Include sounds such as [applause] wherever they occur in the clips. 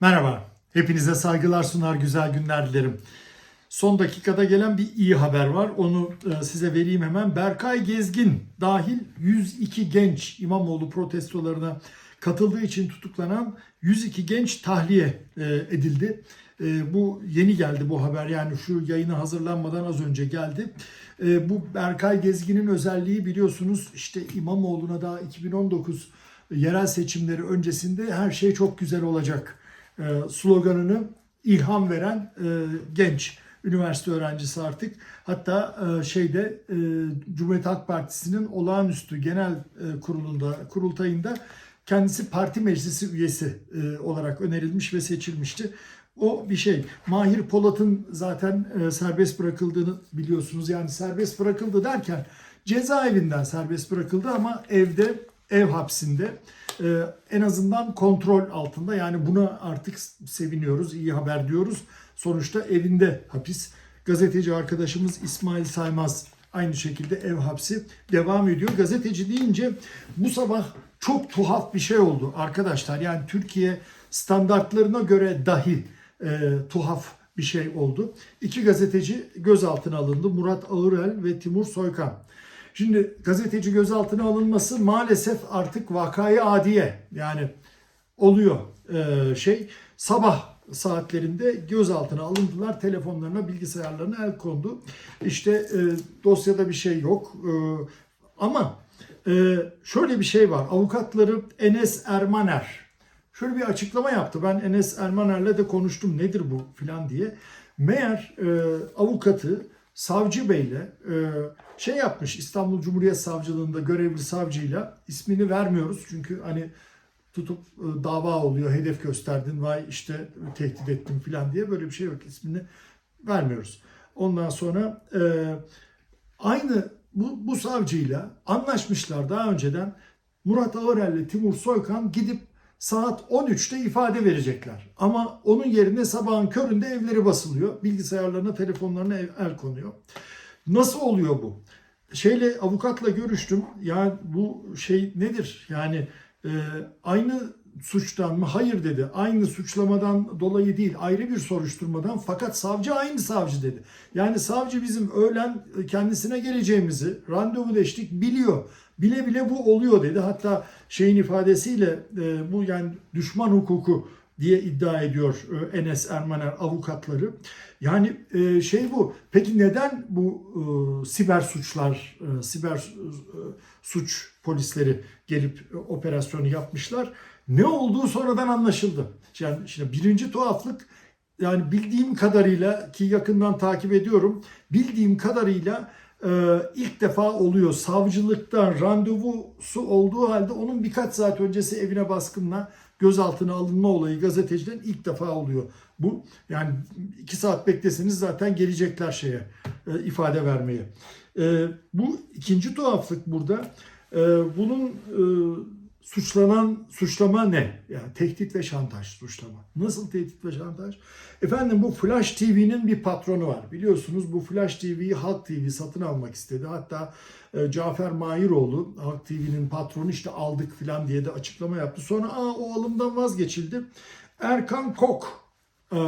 Merhaba, hepinize saygılar sunar, güzel günler dilerim. Son dakikada gelen bir iyi haber var. Onu e, size vereyim hemen. Berkay Gezgin dahil 102 genç İmamoğlu protestolarına katıldığı için tutuklanan 102 genç tahliye e, edildi. E, Bu yeni geldi bu haber yani şu yayına hazırlanmadan az önce geldi. Bu Berkay Gezgin'in özelliği biliyorsunuz işte İmamoğlu'na daha 2019 yerel seçimleri öncesinde her şey çok güzel olacak sloganını ilham veren e, genç üniversite öğrencisi artık. Hatta e, şeyde e, Cumhuriyet Halk Partisi'nin olağanüstü genel e, kurulunda kurultayında kendisi parti meclisi üyesi e, olarak önerilmiş ve seçilmişti. O bir şey. Mahir Polat'ın zaten e, serbest bırakıldığını biliyorsunuz. Yani serbest bırakıldı derken cezaevinden serbest bırakıldı ama evde ev hapsinde e, en azından kontrol altında. Yani buna artık seviniyoruz, iyi haber diyoruz. Sonuçta evinde hapis. Gazeteci arkadaşımız İsmail Saymaz aynı şekilde ev hapsi devam ediyor. Gazeteci deyince bu sabah çok tuhaf bir şey oldu arkadaşlar. Yani Türkiye standartlarına göre dahi e, tuhaf bir şey oldu. İki gazeteci gözaltına alındı. Murat Ağırel ve Timur Soykan. Şimdi gazeteci gözaltına alınması maalesef artık vakayı adiye yani oluyor e, şey. Sabah saatlerinde gözaltına alındılar. Telefonlarına, bilgisayarlarına el kondu. İşte e, dosyada bir şey yok. E, ama e, şöyle bir şey var. Avukatları Enes Ermaner şöyle bir açıklama yaptı. Ben Enes Ermaner'le de konuştum nedir bu filan diye. Meğer e, avukatı Savcı Bey'le e, şey yapmış İstanbul Cumhuriyet Savcılığında görevli savcıyla ismini vermiyoruz. Çünkü hani tutup e, dava oluyor hedef gösterdin vay işte tehdit ettin filan diye böyle bir şey yok ismini vermiyoruz. Ondan sonra e, aynı bu, bu savcıyla anlaşmışlar daha önceden Murat Ağırel ile Timur Soykan gidip saat 13'te ifade verecekler. Ama onun yerine sabahın köründe evleri basılıyor. Bilgisayarlarına, telefonlarına el, konuyor. Nasıl oluyor bu? Şeyle avukatla görüştüm. Yani bu şey nedir? Yani e, aynı suçtan mı? Hayır dedi. Aynı suçlamadan dolayı değil. Ayrı bir soruşturmadan. Fakat savcı aynı savcı dedi. Yani savcı bizim öğlen kendisine geleceğimizi randevuleştik biliyor. Bile bile bu oluyor dedi. Hatta şeyin ifadesiyle e, bu yani düşman hukuku diye iddia ediyor e, Enes Ermaner avukatları. Yani e, şey bu. Peki neden bu e, siber suçlar, e, siber e, suç polisleri gelip e, operasyonu yapmışlar? Ne olduğu sonradan anlaşıldı. Yani şimdi birinci tuhaflık yani bildiğim kadarıyla ki yakından takip ediyorum. Bildiğim kadarıyla e, ilk defa oluyor. Savcılıktan randevusu olduğu halde onun birkaç saat öncesi evine baskınla gözaltına alınma olayı gazeteciden ilk defa oluyor. Bu yani iki saat bekleseniz zaten gelecekler şeye e, ifade vermeye. E, bu ikinci tuhaflık burada. E, bunun e, suçlanan suçlama ne? Yani tehdit ve şantaj suçlama. Nasıl tehdit ve şantaj? Efendim bu Flash TV'nin bir patronu var. Biliyorsunuz bu Flash TV'yi Halk TV satın almak istedi. Hatta e, Cafer Mairoğlu Halk TV'nin patronu işte aldık filan diye de açıklama yaptı. Sonra Aa, o alımdan vazgeçildi. Erkan Kok e,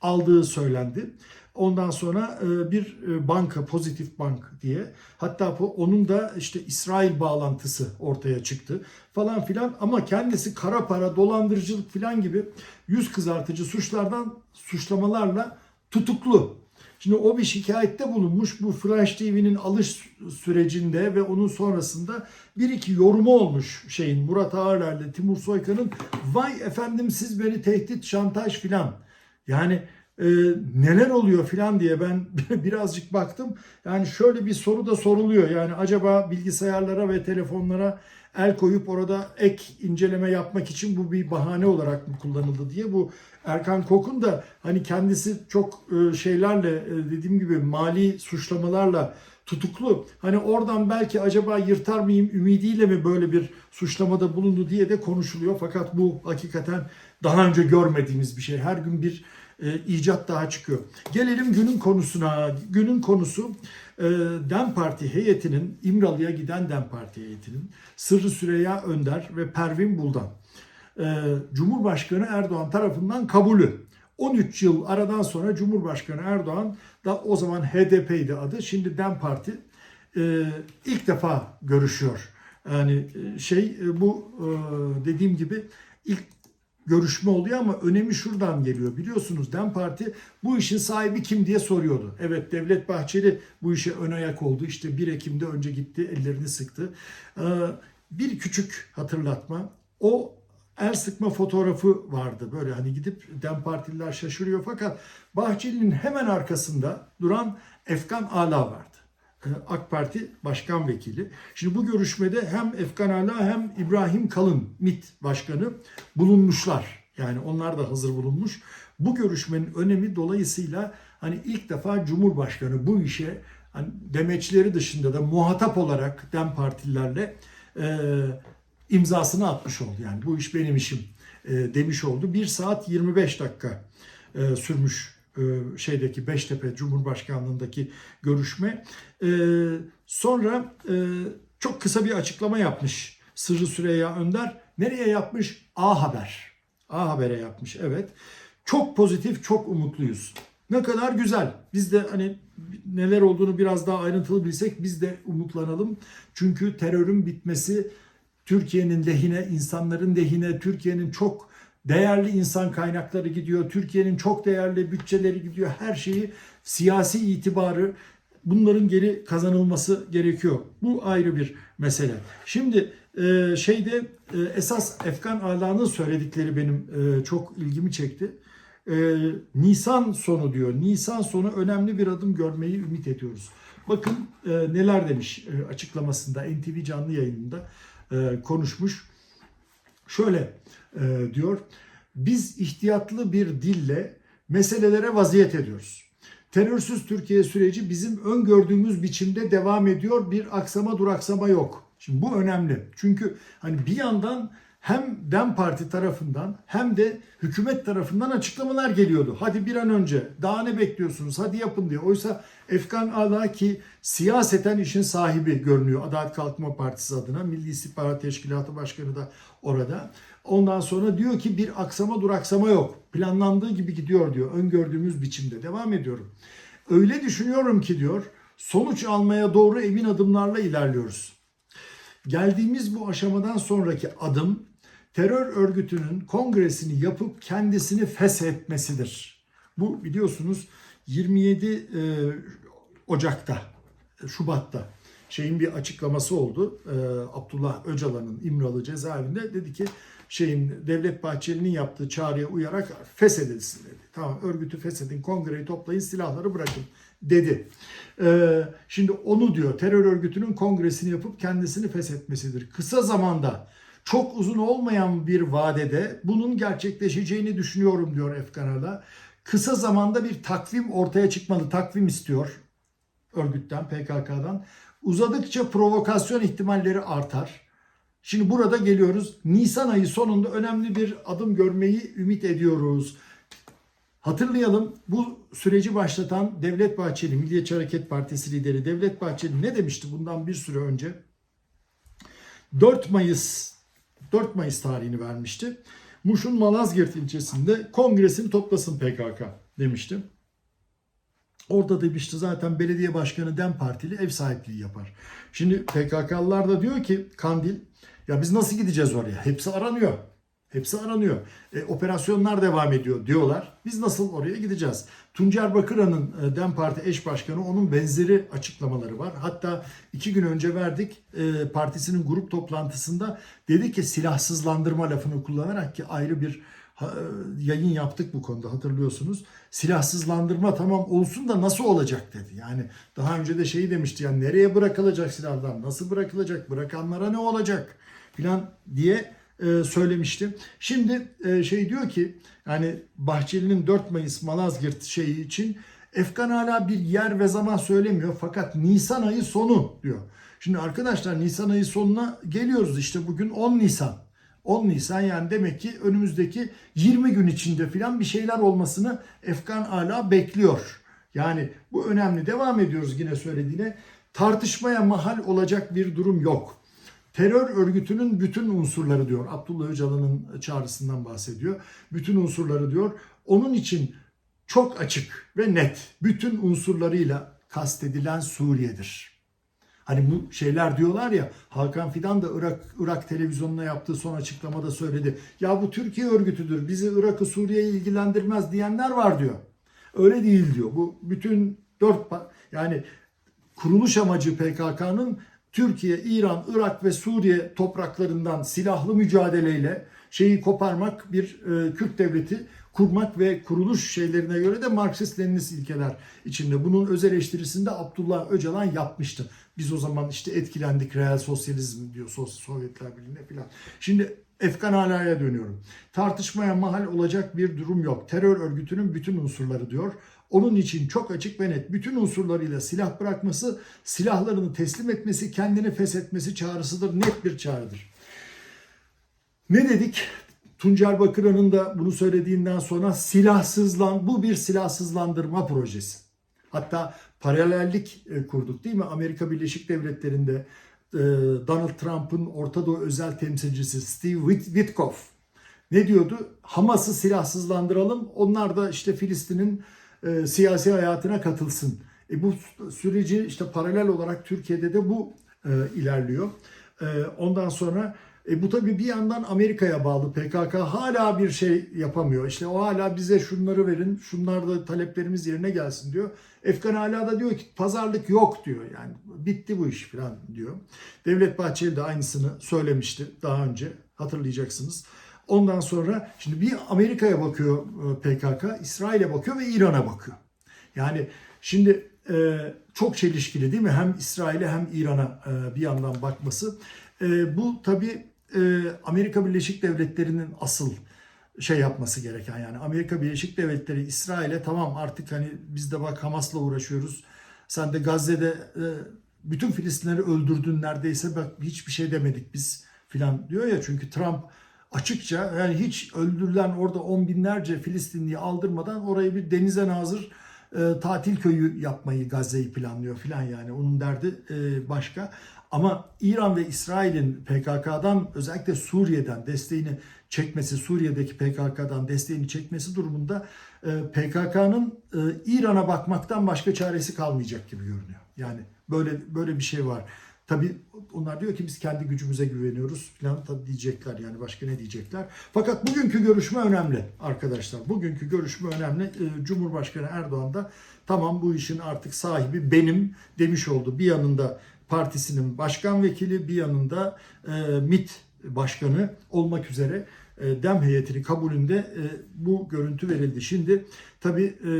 aldığı söylendi. Ondan sonra e, bir e, banka, pozitif bank diye. Hatta onun da işte İsrail bağlantısı ortaya çıktı falan filan. Ama kendisi kara para, dolandırıcılık filan gibi yüz kızartıcı suçlardan, suçlamalarla tutuklu. Şimdi o bir şikayette bulunmuş bu Flash TV'nin alış sürecinde ve onun sonrasında bir iki yorumu olmuş şeyin Murat Ağırler'le Timur Soykan'ın vay efendim siz beni tehdit, şantaj filan. Yani e, neler oluyor filan diye ben [laughs] birazcık baktım. Yani şöyle bir soru da soruluyor. Yani acaba bilgisayarlara ve telefonlara el koyup orada ek inceleme yapmak için bu bir bahane olarak mı kullanıldı diye bu Erkan Kok'un da hani kendisi çok e, şeylerle e, dediğim gibi mali suçlamalarla tutuklu. Hani oradan belki acaba yırtar mıyım ümidiyle mi böyle bir suçlamada bulundu diye de konuşuluyor. Fakat bu hakikaten daha önce görmediğimiz bir şey. Her gün bir e, icat daha çıkıyor. Gelelim günün konusuna. Günün konusu e, DEM Parti heyetinin, İmralı'ya giden DEM Parti heyetinin Sırrı Süreyya Önder ve Pervin Buldan. e, Cumhurbaşkanı Erdoğan tarafından kabulü. 13 yıl aradan sonra Cumhurbaşkanı Erdoğan da o zaman HDP'ydi adı. Şimdi DEM Parti e, ilk defa görüşüyor. Yani e, şey e, bu e, dediğim gibi ilk görüşme oluyor ama önemi şuradan geliyor. Biliyorsunuz DEM Parti bu işin sahibi kim diye soruyordu. Evet Devlet Bahçeli bu işe ön ayak oldu. İşte 1 Ekim'de önce gitti ellerini sıktı. Ee, bir küçük hatırlatma. O el sıkma fotoğrafı vardı. Böyle hani gidip DEM Partililer şaşırıyor fakat Bahçeli'nin hemen arkasında duran Efkan Ala vardı. Ee, AK Parti Başkan Vekili. Şimdi bu görüşmede hem Efkan Ala hem İbrahim Kalın MİT Başkanı bulunmuşlar. Yani onlar da hazır bulunmuş. Bu görüşmenin önemi dolayısıyla hani ilk defa Cumhurbaşkanı bu işe hani demeçleri dışında da muhatap olarak DEM partililerle e, imzasını atmış oldu. Yani bu iş benim işim e, demiş oldu. 1 saat 25 dakika e, sürmüş şeydeki Beştepe Cumhurbaşkanlığındaki görüşme. E, sonra e, çok kısa bir açıklama yapmış Sırrı Süreyya Önder. Nereye yapmış? A Haber. A Haber'e yapmış evet. Çok pozitif, çok umutluyuz. Ne kadar güzel. Biz de hani neler olduğunu biraz daha ayrıntılı bilsek biz de umutlanalım. Çünkü terörün bitmesi Türkiye'nin lehine, insanların lehine, Türkiye'nin çok değerli insan kaynakları gidiyor. Türkiye'nin çok değerli bütçeleri gidiyor. Her şeyi siyasi itibarı bunların geri kazanılması gerekiyor. Bu ayrı bir mesele. Şimdi e, şeyde e, esas Efkan Ala'nın söyledikleri benim e, çok ilgimi çekti. Nisan sonu diyor. Nisan sonu önemli bir adım görmeyi ümit ediyoruz. Bakın neler demiş açıklamasında NTV canlı yayınında konuşmuş. Şöyle e, diyor. Biz ihtiyatlı bir dille meselelere vaziyet ediyoruz. Terörsüz Türkiye süreci bizim öngördüğümüz biçimde devam ediyor. Bir aksama duraksama yok. Şimdi bu önemli. Çünkü hani bir yandan hem DEM Parti tarafından hem de hükümet tarafından açıklamalar geliyordu. Hadi bir an önce daha ne bekliyorsunuz hadi yapın diye. Oysa Efkan Ala ki siyaseten işin sahibi görünüyor Adalet Kalkınma Partisi adına. Milli İstihbarat Teşkilatı Başkanı da orada. Ondan sonra diyor ki bir aksama duraksama yok. Planlandığı gibi gidiyor diyor. Öngördüğümüz biçimde. Devam ediyorum. Öyle düşünüyorum ki diyor sonuç almaya doğru emin adımlarla ilerliyoruz. Geldiğimiz bu aşamadan sonraki adım terör örgütünün kongresini yapıp kendisini feshetmesidir. Bu biliyorsunuz 27 e, Ocak'ta, Şubat'ta şeyin bir açıklaması oldu. E, Abdullah Öcalan'ın İmralı cezaevinde dedi ki şeyin Devlet Bahçeli'nin yaptığı çağrıya uyarak feshedilsin dedi. Tamam örgütü feshedin, kongreyi toplayın, silahları bırakın dedi. Ee, şimdi onu diyor terör örgütünün kongresini yapıp kendisini feshetmesidir. Kısa zamanda çok uzun olmayan bir vadede bunun gerçekleşeceğini düşünüyorum diyor Efkana'da. Kısa zamanda bir takvim ortaya çıkmalı. Takvim istiyor örgütten, PKK'dan. Uzadıkça provokasyon ihtimalleri artar. Şimdi burada geliyoruz. Nisan ayı sonunda önemli bir adım görmeyi ümit ediyoruz. Hatırlayalım bu süreci başlatan Devlet Bahçeli, Milliyetçi Hareket Partisi lideri Devlet Bahçeli ne demişti bundan bir süre önce? 4 Mayıs 4 Mayıs tarihini vermişti. Muş'un Malazgirt ilçesinde kongresini toplasın PKK demişti. Orada demişti zaten belediye başkanı DEM Partili ev sahipliği yapar. Şimdi PKK'lılar da diyor ki Kandil ya biz nasıl gideceğiz oraya? Hepsi aranıyor. Hepsi aranıyor. E, operasyonlar devam ediyor diyorlar. Biz nasıl oraya gideceğiz? Tuncer Bakıran'ın e, DEM Parti eş başkanı onun benzeri açıklamaları var. Hatta iki gün önce verdik e, partisinin grup toplantısında dedi ki silahsızlandırma lafını kullanarak ki ayrı bir yayın yaptık bu konuda hatırlıyorsunuz. Silahsızlandırma tamam olsun da nasıl olacak dedi. Yani daha önce de şeyi demişti yani nereye bırakılacak silahlar nasıl bırakılacak bırakanlara ne olacak filan diye e, söylemiştim. Şimdi e, şey diyor ki yani Bahçeli'nin 4 Mayıs Malazgirt şeyi için Efkan hala bir yer ve zaman söylemiyor fakat Nisan ayı sonu diyor. Şimdi arkadaşlar Nisan ayı sonuna geliyoruz işte bugün 10 Nisan. 10 Nisan yani demek ki önümüzdeki 20 gün içinde filan bir şeyler olmasını Efkan hala bekliyor. Yani bu önemli. Devam ediyoruz yine söylediğine. Tartışmaya mahal olacak bir durum yok. terör örgütünün bütün unsurları diyor. Abdullah Öcalan'ın çağrısından bahsediyor. Bütün unsurları diyor. Onun için çok açık ve net bütün unsurlarıyla kastedilen Suriye'dir. Hani bu şeyler diyorlar ya Hakan Fidan da Irak Irak televizyonuna yaptığı son açıklamada söyledi. Ya bu Türkiye örgütüdür. Bizi Irak'ı Suriye'yi ilgilendirmez diyenler var diyor. Öyle değil diyor. Bu bütün dört yani kuruluş amacı PKK'nın Türkiye, İran, Irak ve Suriye topraklarından silahlı mücadeleyle şeyi koparmak, bir e, Kürt devleti kurmak ve kuruluş şeylerine göre de Marksist-Leninist ilkeler içinde. Bunun öz eleştirisini de Abdullah Öcalan yapmıştı. Biz o zaman işte etkilendik reel sosyalizm diyor Sovyetler Birliği'ne filan. Şimdi Efkan Ala'ya dönüyorum. Tartışmaya mahal olacak bir durum yok. Terör örgütünün bütün unsurları diyor. Onun için çok açık ve net bütün unsurlarıyla silah bırakması, silahlarını teslim etmesi, kendini feshetmesi çağrısıdır. Net bir çağrıdır. Ne dedik? Tuncer Bakıran'ın da bunu söylediğinden sonra silahsızlan, bu bir silahsızlandırma projesi. Hatta paralellik e, kurduk değil mi? Amerika Birleşik Devletleri'nde e, Donald Trump'ın Orta Doğu özel temsilcisi Steve Wit- Witkoff ne diyordu? Hamas'ı silahsızlandıralım. Onlar da işte Filistin'in e, siyasi hayatına katılsın. E, bu süreci işte paralel olarak Türkiye'de de bu ilerliyor. Ondan sonra e, bu tabii bir yandan Amerika'ya bağlı PKK hala bir şey yapamıyor. İşte o hala bize şunları verin, şunlar da taleplerimiz yerine gelsin diyor. Efkan hala da diyor ki pazarlık yok diyor. Yani bitti bu iş falan diyor. Devlet Bahçeli de aynısını söylemişti daha önce hatırlayacaksınız. Ondan sonra şimdi bir Amerika'ya bakıyor e, PKK, İsrail'e bakıyor ve İran'a bakıyor. Yani şimdi e, çok çelişkili değil mi? Hem İsrail'e hem İran'a e, bir yandan bakması. Bu tabii e, Amerika Birleşik Devletleri'nin asıl şey yapması gereken yani Amerika Birleşik Devletleri İsrail'e tamam artık hani biz de bak Hamas'la uğraşıyoruz. Sen de Gazze'de e, bütün Filistinleri öldürdün neredeyse bak hiçbir şey demedik biz filan diyor ya çünkü Trump açıkça yani hiç öldürülen orada on binlerce Filistinliyi aldırmadan orayı bir denize nazır e, tatil köyü yapmayı Gazze'yi planlıyor filan yani onun derdi e, başka. Ama İran ve İsrail'in PKK'dan özellikle Suriye'den desteğini çekmesi, Suriye'deki PKK'dan desteğini çekmesi durumunda e, PKK'nın e, İran'a bakmaktan başka çaresi kalmayacak gibi görünüyor. Yani böyle böyle bir şey var. Tabii onlar diyor ki biz kendi gücümüze güveniyoruz falan tabii diyecekler yani başka ne diyecekler. Fakat bugünkü görüşme önemli arkadaşlar. Bugünkü görüşme önemli. Ee, Cumhurbaşkanı Erdoğan da tamam bu işin artık sahibi benim demiş oldu. Bir yanında partisinin başkan vekili bir yanında e, MİT başkanı olmak üzere e, dem heyetinin kabulünde e, bu görüntü verildi. Şimdi tabii e,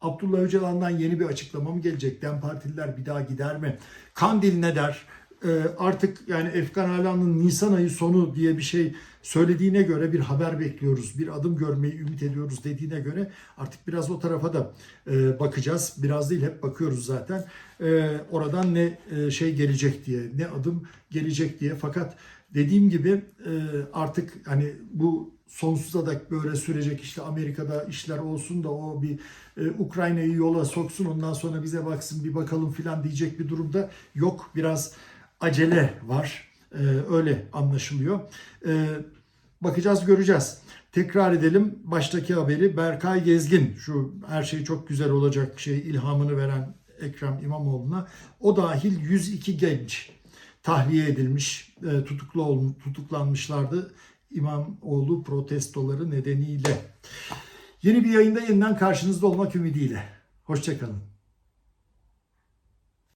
Abdullah Öcalan'dan yeni bir açıklama mı gelecek? Dem partililer bir daha gider mi? Kandil ne der? Ee, artık yani Efkan Alan'ın Nisan ayı sonu diye bir şey söylediğine göre bir haber bekliyoruz. Bir adım görmeyi ümit ediyoruz dediğine göre artık biraz o tarafa da e, bakacağız. Biraz değil hep bakıyoruz zaten. E, oradan ne e, şey gelecek diye, ne adım gelecek diye. Fakat dediğim gibi artık hani bu sonsuza dek böyle sürecek işte Amerika'da işler olsun da o bir e, Ukrayna'yı yola soksun ondan sonra bize baksın bir bakalım filan diyecek bir durumda yok. Biraz acele var. E, öyle anlaşılıyor. E, bakacağız göreceğiz. Tekrar edelim baştaki haberi Berkay Gezgin şu her şey çok güzel olacak şey ilhamını veren Ekrem İmamoğlu'na o dahil 102 genç tahliye edilmiş, e, tutuklu ol, tutuklanmışlardı İmamoğlu protestoları nedeniyle. Yeni bir yayında yeniden karşınızda olmak ümidiyle. Hoşçakalın.